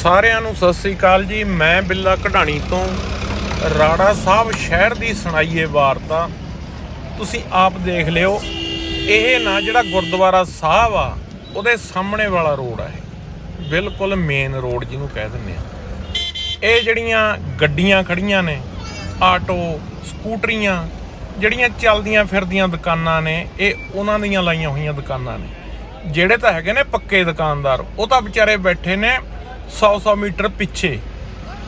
ਸਾਰਿਆਂ ਨੂੰ ਸਤਿ ਸ੍ਰੀ ਅਕਾਲ ਜੀ। ਮੈਂ ਬਿੱਲਾ ਕਢਾਣੀ ਤੋਂ ਰਾੜਾ ਸਾਹਿਬ ਸ਼ਹਿਰ ਦੀ ਸੁਣਾਈਏ ਵਾਰਤਾ। ਤੁਸੀਂ ਆਪ ਦੇਖ ਲਿਓ, ਇਹ ਨਾ ਜਿਹੜਾ ਗੁਰਦੁਆਰਾ ਸਾਹਿਬ ਆ, ਉਹਦੇ ਸਾਹਮਣੇ ਵਾਲਾ ਰੋਡ ਆ ਇਹ। ਬਿਲਕੁਲ ਮੇਨ ਰੋਡ ਜਿਹਨੂੰ ਕਹਿ ਦਿੰਦੇ ਆ। ਇਹ ਜਿਹੜੀਆਂ ਗੱਡੀਆਂ ਖੜੀਆਂ ਨੇ, ਆਟੋ, ਸਕੂਟਰੀਆਂ, ਜਿਹੜੀਆਂ ਚੱਲਦੀਆਂ ਫਿਰਦੀਆਂ ਦੁਕਾਨਾਂ ਨੇ, ਇਹ ਉਹਨਾਂ ਦੀਆਂ ਲਾਈਆਂ ਹੋਈਆਂ ਦੁਕਾਨਾਂ ਨੇ। ਜਿਹੜੇ ਤਾਂ ਹੈਗੇ ਨੇ ਪੱਕੇ ਦੁਕਾਨਦਾਰ, ਉਹ ਤਾਂ ਵਿਚਾਰੇ ਬੈਠੇ ਨੇ 100-100 ਮੀਟਰ ਪਿੱਛੇ।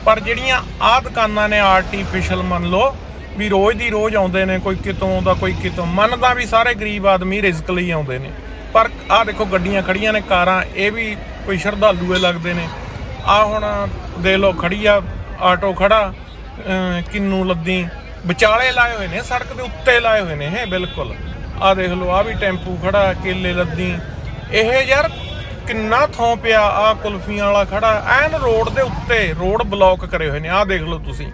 ਪਰ ਜਿਹੜੀਆਂ ਆਹ ਦੁਕਾਨਾਂ ਨੇ ਆਰਟੀਫੀਸ਼ੀਅਲ ਮੰਨ ਲਓ, ਵੀ ਰੋਜ਼ ਦੀ ਰੋਜ਼ ਆਉਂਦੇ ਨੇ, ਕੋਈ ਕਿਤੋਂ ਦਾ, ਕੋਈ ਕਿਤੋਂ, ਮੰਨਦਾ ਵੀ ਸਾਰੇ ਗਰੀਬ ਆਦਮੀ ਰਿਜ਼ਕ ਲਈ ਆਉਂਦੇ ਨੇ। ਪਰ ਆਹ ਦੇਖੋ ਗੱਡੀਆਂ ਖੜੀਆਂ ਨੇ, ਕਾਰਾਂ, ਇਹ ਵੀ ਕੋਈ ਸ਼ਰਧਾਲੂਏ ਲੱਗਦੇ ਨੇ। ਆ ਹੁਣ ਦੇ ਲਓ ਖੜੀ ਆ, ਆਟੋ ਖੜਾ ਅਹ, ਕਿੰਨੂ ਲੱਦੀ, ਵਿਚਾਲੇ ਲਾਏ ਹੋਏ ਨੇ, ਸੜਕ ਦੇ ਉੱਤੇ ਲਾਏ ਹੋਏ ਨੇ, ਇਹ ਬਿਲਕੁਲ। ਆ ਦੇਖ ਲਓ ਆ ਵੀ ਟੈਂਪੂ ਖੜਾ ਕੇਲੇ ਲੱਦੀ। ਇਹ ਯਾਰ ਕਿੰਨਾ ਥੋਂ ਪਿਆ ਆ ਕੁਲਫੀਆਂ ਵਾਲਾ ਖੜਾ। ਐਨ ਰੋਡ ਦੇ ਉੱਤੇ ਰੋਡ ਬਲੌਕ ਕਰੇ ਹੋਏ ਨੇ, ਆਹ ਦੇਖ ਲਓ ਤੁਸੀਂ।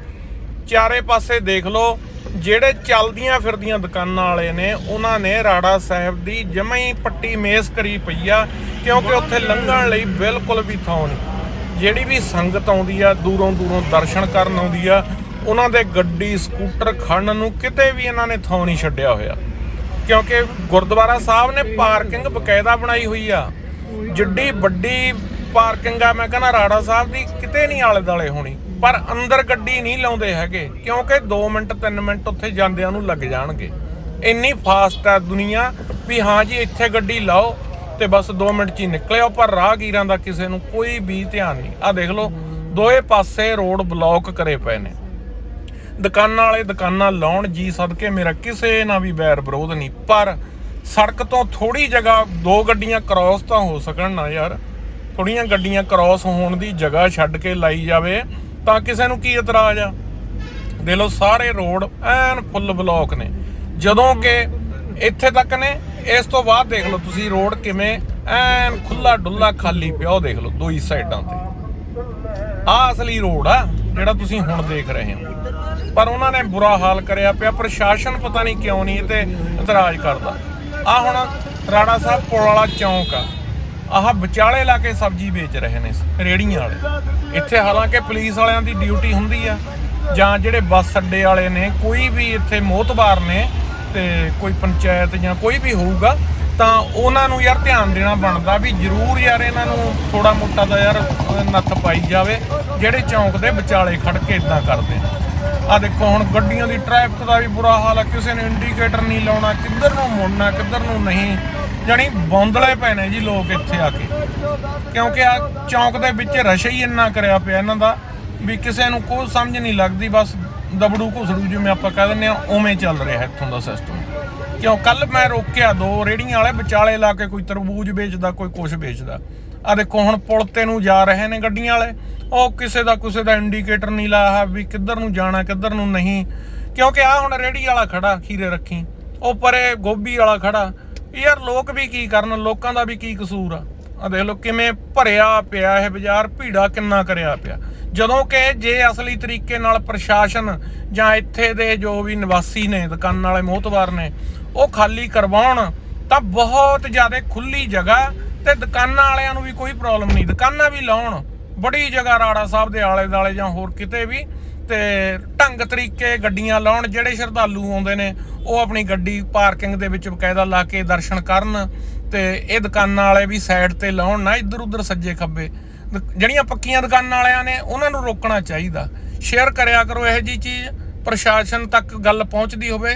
ਚਾਰੇ ਪਾਸੇ ਦੇਖ ਲਓ, ਜਿਹੜੇ ਚੱਲਦੀਆਂ ਫਿਰਦੀਆਂ ਦੁਕਾਨਾਂ ਵਾਲੇ ਨੇ, ਉਹਨਾਂ ਨੇ ਰਾੜਾ ਸਾਹਿਬ ਦੀ ਜਮਾਂ ਹੀ ਪੱਟੀ ਮੇਸ ਕਰੀ ਪਈ ਆ, ਕਿਉਂਕਿ ਉੱਥੇ ਲੰਘਣ ਲਈ ਬਿਲਕੁਲ ਵੀ ਥਾਂ ਨਹੀਂ। ਜਿਹੜੀ ਵੀ ਸੰਗਤ ਆਉਂਦੀ ਆ, ਦੂਰੋਂ ਦੂਰੋਂ ਦਰਸ਼ਨ ਕਰਨ ਆਉਂਦੀ ਆ, ਉਹਨਾਂ ਦੇ ਗੱਡੀ, ਸਕੂਟਰ ਖੜਨ ਨੂੰ ਕਿਤੇ ਵੀ ਇਹਨਾਂ ਨੇ ਥਾਂ ਨਹੀਂ ਛੱਡਿਆ ਹੋਇਆ। ਕਿਉਂਕਿ ਗੁਰਦੁਆਰਾ ਸਾਹਿਬ ਨੇ ਪਾਰਕਿੰਗ ਬਕਾਇਦਾ ਬਣਾਈ ਹੋਈ ਆ। ਜਿੱਡੀ ਵੱਡੀ ਪਾਰਕਿੰਗ ਆ, ਮੈਂ ਕਹਿੰਦਾ ਰਾੜਾ ਸਾਹਿਬ ਦੀ ਕਿਤੇ ਨਹੀਂ ਆਲੇ ਦਾਲੇ ਹੋਣੀ, ਪਰ ਅੰਦਰ ਗੱਡੀ ਨਹੀਂ ਲਾਉਂਦੇ ਹੈਗੇ, ਕਿਉਂਕਿ 2 ਮਿੰਟ 3 ਮਿੰਟ ਉੱਥੇ ਜਾਂਦਿਆਂ ਨੂੰ ਲੱਗ ਜਾਣਗੇ। ਇੰਨੀ ਫਾਸਟ ਆ ਦੁਨੀਆ ਵੀ ਹਾਂ ਜੀ, ਇੱਥੇ ਗੱਡੀ ਲਾਓ ਤੇ ਬਸ 2 ਮਿੰਟ ਚ ਹੀ ਨਿਕਲਿਓ, ਪਰ ਰਾਹਗੀਰਾਂ ਦਾ ਕਿਸੇ ਨੂੰ ਕੋਈ ਵੀ ਧਿਆਨ ਨਹੀਂ। ਆ ਦੇਖ ਲਓ, ਦੋਏ ਪਾਸੇ ਰੋਡ ਬਲੌਕ ਕਰੇ ਪਏ ਨੇ। ਦੁਕਾਨਾਂ ਵਾਲੇ ਦੁਕਾਨਾਂ ਲਾਉਣ ਜੀ ਸਦਕੇ ਮੇਰਾ ਕਿਸੇ ਨਾਲ ਵੀ ਵੈਰ ਵਿਰੋਧ ਨਹੀਂ, ਪਰ ਸੜਕ ਤੋਂ ਥੋੜੀ ਜਗ੍ਹਾ ਦੋ ਗੱਡੀਆਂ ਕ੍ਰਾਸ ਤਾਂ ਹੋ ਸਕਣ ਨਾ ਯਾਰ। ਥੋੜੀਆਂ ਗੱਡੀਆਂ ਕ੍ਰਾਸ ਹੋਣ ਦੀ ਜਗ੍ਹਾ ਛੱਡ ਕੇ ਲਾਈ ਜਾਵੇ ਤਾਂ ਕਿਸੇ ਨੂੰ ਕੀ ਇਤਰਾਜ਼ ਆ? ਦੇ ਲੋ ਸਾਰੇ ਰੋਡ ਐਨ ਫੁੱਲ ਬਲੌਕ ਨੇ। ਜਦੋਂ ਕਿ ਇੱਥੇ ਤੱਕ ਨੇ, ਇਸ ਤੋਂ ਬਾਅਦ ਦੇਖ ਲਓ ਤੁਸੀਂ ਰੋਡ ਕਿਵੇਂ ਐਨ ਖੁੱਲਾ ਡੁੱਲਾ ਖਾਲੀ ਪਿਆ, ਉਹ ਦੇਖ ਲਓ ਦੋਈ ਸਾਈਡਾਂ ਤੇ। ਆ ਅਸਲੀ ਰੋਡ ਆ, ਜਿਹੜਾ ਤੁਸੀਂ ਹੁਣ ਦੇਖ ਰਹੇ ਹੋ। ਪਰ ਉਹਨਾਂ ਨੇ ਬੁਰਾ ਹਾਲ ਕਰਿਆ ਪਿਆ, ਪ੍ਰਸ਼ਾਸਨ ਪਤਾ ਨਹੀਂ ਕਿਉਂ ਨਹੀਂ ਇਹ ਤੇ ਇਤਰਾਜ਼ ਕਰਦਾ। ਆ ਹੁਣ ਰਾਣਾ ਸਾਹਿਬ ਪੁਲ ਵਾਲਾ ਚੌਂਕ ਆ। ਆਹ ਵਿਚਾਲੇ ਲਾ ਕੇ ਸਬਜ਼ੀ ਵੇਚ ਰਹੇ ਨੇ ਰੇੜੀਆਂ ਵਾਲੇ। ਇੱਥੇ ਹਾਲਾਂਕਿ ਪੁਲਿਸ ਵਾਲਿਆਂ ਦੀ ਡਿਊਟੀ ਹੁੰਦੀ ਆ, ਜਾਂ ਜਿਹੜੇ ਬੱਸ ਅੱਡੇ ਵਾਲੇ ਨੇ, ਕੋਈ ਵੀ ਇੱਥੇ ਮੋਹਤਬਾਰ ਨੇ, ਤੇ ਕੋਈ ਪੰਚਾਇਤ ਜਾਂ ਕੋਈ ਵੀ ਹੋਊਗਾ ਤਾਂ ਉਹਨਾਂ ਨੂੰ ਯਾਰ ਧਿਆਨ ਦੇਣਾ ਬਣਦਾ ਵੀ ਜ਼ਰੂਰ ਯਾਰ ਇਹਨਾਂ ਨੂੰ ਥੋੜਾ ਮੋਟਾ ਦਾ ਯਾਰ ਨੱਥ ਪਾਈ ਜਾਵੇ, ਜਿਹੜੇ ਚੌਂਕ ਦੇ ਵਿਚਾਲੇ ਖੜ ਕੇ ਇਦਾਂ ਕਰਦੇ ਨੇ। ਆ ਦੇਖੋ, ਹੁਣ ਗੱਡੀਆਂ ਦੀ ਟ੍ਰੈਫਿਕ ਦਾ ਵੀ ਬੁਰਾ ਹਾਲ ਆ, ਕਿਸੇ ਨੇ ਇੰਡੀਕੇਟਰ ਨਹੀਂ ਲਾਉਣਾ, ਕਿੱਧਰ ਨੂੰ ਮੁੜਨਾ, ਕਿੱਧਰ ਨੂੰ ਨਹੀਂ। ਜਾਣੀ ਬੌਂਦਲੇ ਪੈਣੇ ਜੀ ਲੋਕ ਇੱਥੇ ਆ ਕੇ। ਕਿਉਂਕਿ ਆ ਚੌਂਕ ਦੇ ਵਿੱਚ ਰਸ਼ ਹੀ ਇੰਨਾ ਕਰਿਆ ਪਿਆ ਇਹਨਾਂ ਦਾ ਵੀ ਕਿਸੇ ਨੂੰ ਕੋਈ ਸਮਝ ਨਹੀਂ ਲੱਗਦੀ, ਬਸ ਦਬੜੂ ਘੁਸੜੂ ਜਿਵੇਂ ਆਪਾਂ ਕਹਿ ਦਿੰਦੇ ਆ ਉਵੇਂ ਚੱਲ ਰਿਹਾ ਇੱਥੋਂ ਦਾ ਸਿਸਟਮ ਕਿਉਂ? ਕੱਲ ਮੈਂ ਰੋਕਿਆ ਦੋ ਰੇੜੀਆਂ ਵਾਲੇ, ਵਿਚਾਲੇ ਲਾ ਕੇ ਕੋਈ ਤਰਬੂਜ ਵੇਚਦਾ, ਕੋਈ ਕੁਛ ਵੇਚਦਾ। ਆ ਦੇਖੋ, ਹੁਣ ਪੁਲ ਤੇ ਨੂੰ ਜਾ ਰਹੇ ਨੇ ਗੱਡੀਆਂ ਵਾਲੇ। ਉਹ ਕਿਸੇ ਦਾ ਕਿਸੇ ਦਾ ਇੰਡੀਕੇਟਰ ਨਹੀਂ ਲਾਇਆ ਵੀ ਕਿੱਧਰ ਨੂੰ ਜਾਣਾ, ਕਿੱਧਰ ਨੂੰ ਨਹੀਂ। ਕਿਉਂਕਿ ਆ ਹੁਣ ਰੇੜੀ ਵਾਲਾ ਖੜਾ, ਖੀਰੇ ਰੱਖੀ। ਉਹ ਪਰੇ ਗੋਭੀ ਵਾਲਾ ਖੜਾ। ਯਾਰ ਲੋਕ ਵੀ ਕੀ ਕਰਨ? ਲੋਕਾਂ ਦਾ ਵੀ ਕੀ ਕਸੂਰ ਆ? ਆ ਦੇਖ ਲਓ, ਕਿਵੇਂ ਭਰਿਆ ਪਿਆ ਇਹ ਬਾਜ਼ਾਰ, ਭੀੜਾ ਕਿੰਨਾ ਕਰਿਆ ਪਿਆ। ਜਦੋਂ ਕਿ ਜੇ ਅਸਲੀ ਤਰੀਕੇ ਨਾਲ ਪ੍ਰਸ਼ਾਸਨ ਜਾਂ ਇੱਥੇ ਦੇ ਜੋ ਵੀ ਨਿਵਾਸੀ ਨੇ, ਦੁਕਾਨ ਵਾਲੇ, ਮੋਹਤਵਾਰ ਨੇ, ਉਹ ਖਾਲੀ ਕਰਵਾਉਣ, ਤਾਂ ਬਹੁਤ ਜ਼ਿਆਦਾ ਖੁੱਲੀ ਜਗ੍ਹਾ ਤੇ ਦੁਕਾਨਾਂ ਵਾਲਿਆਂ ਨੂੰ ਵੀ ਕੋਈ ਪ੍ਰੋਬਲਮ ਨਹੀਂ। ਦੁਕਾਨਾਂ ਵੀ ਲਾਉਣ, ਬੜੀ ਜਗ੍ਹਾ ਰਾੜਾ ਸਾਹਿਬ ਦੇ ਆਲੇ ਦਾਲੇ ਜਾਂ ਹੋਰ ਕਿਤੇ ਵੀ, ਤੇ ਢੰਗ ਤਰੀਕੇ ਗੱਡੀਆਂ ਲਾਉਣ, ਜਿਹੜੇ ਸ਼ਰਧਾਲੂ ਆਉਂਦੇ ਨੇ, ਉਹ ਆਪਣੀ ਗੱਡੀ ਪਾਰਕਿੰਗ ਦੇ ਵਿੱਚ ਬਕਾਇਦਾ ਲਾ ਕੇ ਦਰਸ਼ਨ ਕਰਨ, ਤੇ ਇਹ ਦੁਕਾਨਾਂ ਵਾਲੇ ਵੀ ਸਾਈਡ ਤੇ ਲਾਉਣ, ਨਾ ਇੱਧਰ ਉੱਧਰ ਸੱਜੇ ਖੱਬੇ। ਜਿਹੜੀਆਂ ਪੱਕੀਆਂ ਦੁਕਾਨਾਂ ਵਾਲਿਆਂ ਨੇ ਉਹਨਾਂ ਨੂੰ ਰੋਕਣਾ ਚਾਹੀਦਾ। ਸ਼ੇਅਰ ਕਰਿਆ ਕਰੋ ਇਹੋ ਜੀ ਚੀਜ਼, ਪ੍ਰਸ਼ਾਸਨ ਤੱਕ ਗੱਲ ਪਹੁੰਚਦੀ ਹੋਵੇ।